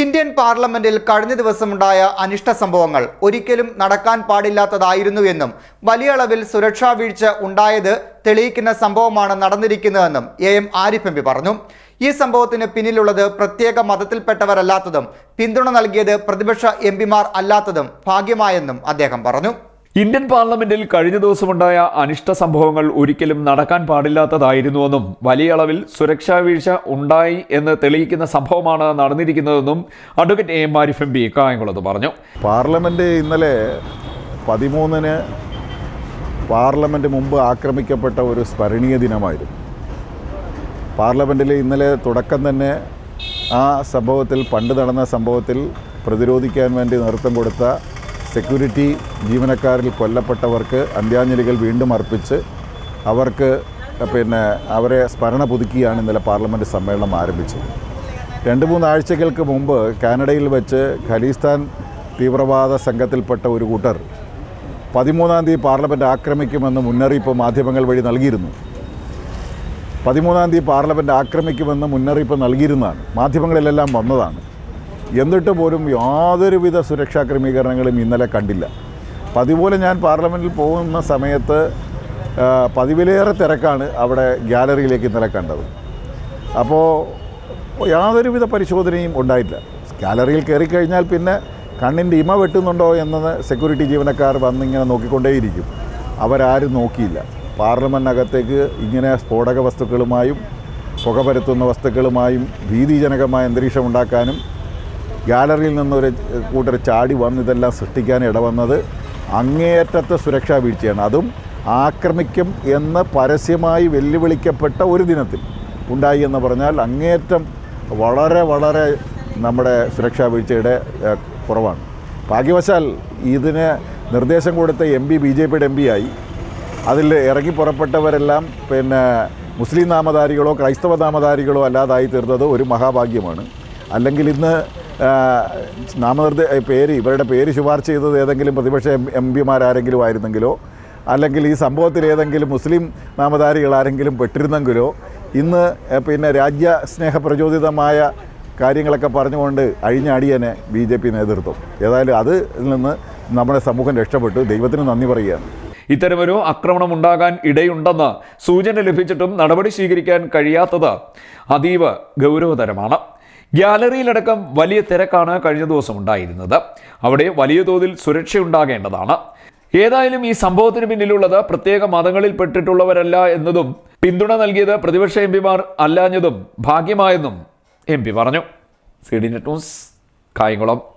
Indian പാർലമെന്റിൽ കഴിഞ്ഞ ദിവസമുണ്ടായ അനിഷ്ട സംഭവങ്ങൾ ഒരിക്കലും നടക്കാൻ പാടില്ലാത്തതായിരുന്നുവെന്നും വലിയ അളവിൽ സുരക്ഷാ വീഴ്ച ഉണ്ടായത് തെളിയിക്കുന്ന സംഭവമാണ് നടന്നിരിക്കുന്നതെന്നും എ എം ആരിഫ് എം പറഞ്ഞു. ഈ സംഭവത്തിന് പിന്നിലുള്ളത് പ്രത്യേക മതത്തിൽപ്പെട്ടവരല്ലാത്തതും പിന്തുണ നൽകിയത് പ്രതിപക്ഷ എം അല്ലാത്തതും ഭാഗ്യമായെന്നും അദ്ദേഹം പറഞ്ഞു. ഇന്ത്യൻ പാർലമെന്റിൽ കഴിഞ്ഞ ദിവസമുണ്ടായ അനിഷ്ട സംഭവങ്ങൾ ഒരിക്കലും നടക്കാൻ പാടില്ലാത്തതായിരുന്നുവെന്നും വലിയ അളവിൽ സുരക്ഷാ വീഴ്ച ഉണ്ടായി എന്ന് തെളിയിക്കുന്ന സംഭവമാണ് നടന്നിരിക്കുന്നതെന്നും advocate A M Arif M P കായംകുളത്ത് പറഞ്ഞു. പാർലമെന്റ് ഇന്നലെ പതിമൂന്നിന് പാർലമെന്റ് മുമ്പ് ആക്രമിക്കപ്പെട്ട ഒരു സ്മരണീയ ദിനമായിരുന്നു. പാർലമെന്റിൽ ഇന്നലെ തുടക്കം തന്നെ ആ സംഭവത്തിൽ പണ്ട് നടന്ന സംഭവത്തിൽ പ്രതിരോധിക്കാൻ വേണ്ടി നേതൃത്വം കൊടുത്ത സെക്യൂരിറ്റി ജീവനക്കാരിൽ കൊല്ലപ്പെട്ടവർക്ക് അന്ത്യാഞ്ജലികൾ വീണ്ടും അർപ്പിച്ച് അവർക്ക് പിന്നെ അവരെ സ്മരണ പുതുക്കിയാണ് ഇന്നലെ പാർലമെന്റ് സമ്മേളനം ആരംഭിച്ചത്. രണ്ട് മൂന്ന് ആഴ്ചകൾക്ക് മുമ്പ് കാനഡയിൽ വെച്ച് ഖലീസ്ഥാൻ തീവ്രവാദ സംഘത്തിൽപ്പെട്ട ഒരു കൂട്ടർ പതിമൂന്നാം തീയതി പാർലമെന്റ് ആക്രമിക്കുമെന്ന് മുന്നറിയിപ്പ് മാധ്യമങ്ങൾ വഴി നൽകിയിരുന്നു. പതിമൂന്നാം തീയതി പാർലമെന്റ് ആക്രമിക്കുമെന്ന് മുന്നറിയിപ്പ് നൽകിയിരുന്നതാണ്. മാധ്യമങ്ങളിലെല്ലാം വന്നതാണ്. എന്നിട്ട് പോലും യാതൊരുവിധ സുരക്ഷാ ക്രമീകരണങ്ങളും ഇന്നലെ കണ്ടില്ല. പതിപോലെ ഞാൻ പാർലമെന്റിൽ പോകുന്ന സമയത്ത് പതിവിലേറെ തിരക്കാണ് അവിടെ ഗ്യാലറിയിലേക്ക് ഇന്നലെ കണ്ടത്. അപ്പോൾ യാതൊരുവിധ പരിശോധനയും ഉണ്ടായിട്ടില്ല. ഗാലറിയിൽ കയറി കഴിഞ്ഞാൽ പിന്നെ കണ്ണിന്റെ ഇമ വെട്ടുന്നുണ്ടോ എന്നത് സെക്യൂരിറ്റി ജീവനക്കാർ വന്നിങ്ങനെ നോക്കിക്കൊണ്ടേയിരിക്കും. അവരാരും നോക്കിയില്ല. പാർലമെന്റിനകത്തേക്ക് ഇങ്ങനെ സ്ഫോടക വസ്തുക്കളുമായും പുക പരത്തുന്ന വസ്തുക്കളുമായും ഭീതിജനകമായ അന്തരീക്ഷം ഉണ്ടാക്കാനും ഗാലറിയിൽ നിന്നൊരു കൂട്ടർ ചാടി വന്ന് ഇതെല്ലാം സൃഷ്ടിക്കാൻ ഇടവന്നത് അങ്ങേയറ്റത്തെ സുരക്ഷാ വീഴ്ചയാണ്. അതും ആക്രമിക്കും എന്ന് പരസ്യമായി വെല്ലുവിളിക്കപ്പെട്ട ഒരു ദിനത്തിൽ ഉണ്ടായി എന്ന് പറഞ്ഞാൽ അങ്ങേയറ്റം വളരെ വളരെ നമ്മുടെ സുരക്ഷാ വീഴ്ചയുടെ കുറവാണ്. ഭാഗ്യവശാൽ ഇതിന് നിർദ്ദേശം കൊടുത്ത എം പി ബി ജെ പിയുടെ എം പി ആയി അതിൽ ഇറങ്ങി പുറപ്പെട്ടവരെല്ലാം പിന്നെ മുസ്ലിം നാമധാരികളോ ക്രൈസ്തവ നാമധാരികളോ അല്ലാതായി തീർന്നത് ഒരു മഹാഭാഗ്യമാണ്. അല്ലെങ്കിൽ ഇന്ന് നാമനിർദ്ദേ പേര് ഇവരുടെ പേര് ശുപാർശ ചെയ്തത് ഏതെങ്കിലും പ്രതിപക്ഷ എം പിമാരാരെങ്കിലും ആയിരുന്നെങ്കിലോ? അല്ലെങ്കിൽ ഈ സംഭവത്തിൽ ഏതെങ്കിലും മുസ്ലിം നാമധാരികൾ ആരെങ്കിലും പെട്ടിരുന്നെങ്കിലോ? ഇന്ന് പിന്നെ രാജ്യസ്നേഹ പ്രചോദിതമായ കാര്യങ്ങളൊക്കെ പറഞ്ഞുകൊണ്ട് അഴിഞ്ഞ അടിയനെ ബി ജെ പി നേതൃത്വം. ഏതായാലും അതിൽ നിന്ന് നമ്മുടെ സമൂഹം രക്ഷപ്പെട്ടു. ദൈവത്തിന് നന്ദി പറയുകയാണ്. ഇത്തരമൊരു ആക്രമണം ഉണ്ടാകാൻ ഇടയുണ്ടെന്ന് സൂചന ലഭിച്ചിട്ടും നടപടി സ്വീകരിക്കാൻ കഴിയാത്തത് അതീവ ഗൗരവതരമാണ്. ഗ്യാലറിയിലടക്കം വലിയ തിരക്കാണ് കഴിഞ്ഞ ദിവസം ഉണ്ടായിരുന്നത്. അവിടെ വലിയ തോതിൽ സുരക്ഷയുണ്ടാകേണ്ടതാണ്. ഏതായാലും ഈ സംഭവത്തിന് പിന്നിലുള്ളത് പ്രത്യേക മതങ്ങളിൽ പെട്ടിട്ടുള്ളവരല്ല എന്നതും പിന്തുണ നൽകിയത് പ്രതിപക്ഷ എം പിമാർ അല്ലാഞ്ഞതും ഭാഗ്യമായെന്നും എം പി പറഞ്ഞു. C D net news Kayamkulam.